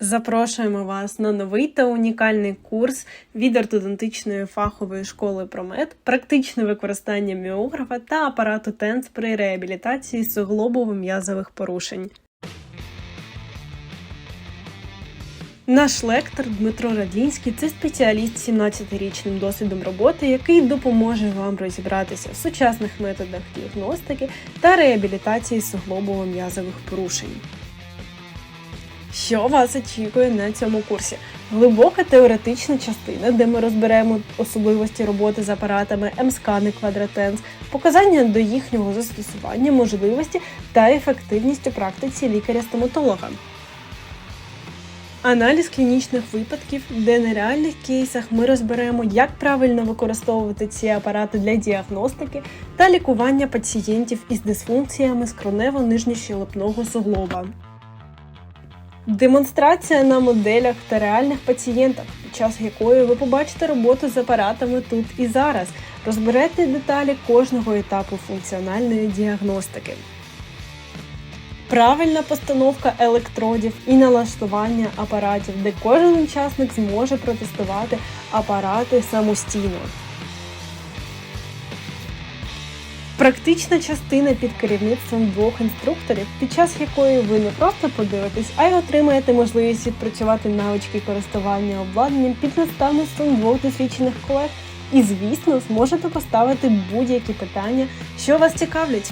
Запрошуємо вас на новий та унікальний курс від ортодонтичної фахової школи Промет, практичне використання міографа та апарату TENS при реабілітації суглобово-м'язових порушень. Наш лектор Дмитро Радінський це спеціаліст з 17-річним досвідом роботи, який допоможе вам розібратися в сучасних методах діагностики та реабілітації суглобово-м'язових порушень. Що вас очікує на цьому курсі? Глибока теоретична частина, де ми розберемо особливості роботи з апаратами М-скани Квадратенс, показання до їхнього застосування, можливості та ефективність у практиці лікаря-стоматолога. Аналіз клінічних випадків, де на реальних кейсах ми розберемо, як правильно використовувати ці апарати для діагностики та лікування пацієнтів із дисфункціями скронево-нижньощелепного суглоба. Демонстрація на моделях та реальних пацієнтах, під час якої ви побачите роботу з апаратами тут і зараз, розберете деталі кожного етапу функціональної діагностики. Правильна постановка електродів і налаштування апаратів, де кожен учасник зможе протестувати апарати самостійно. Практична частина під керівництвом двох інструкторів, під час якої ви не просто подивитесь, а й отримаєте можливість відпрацювати навички користування обладнанням під наставництвом двох досвідчених колег. І, звісно, зможете поставити будь-які питання, що вас цікавлять.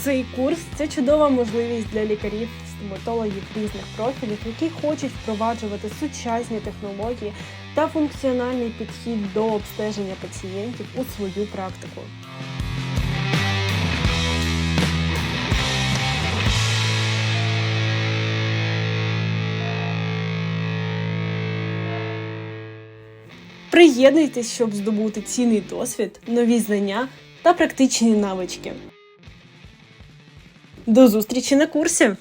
Цей курс це чудова можливість для лікарів, стоматологів різних профілів, які хочуть впроваджувати сучасні технології та функціональний підхід до обстеження пацієнтів у свою практику. Приєднуйтесь, щоб здобути цінний досвід, нові знання та практичні навички. До зустрічі на курсі!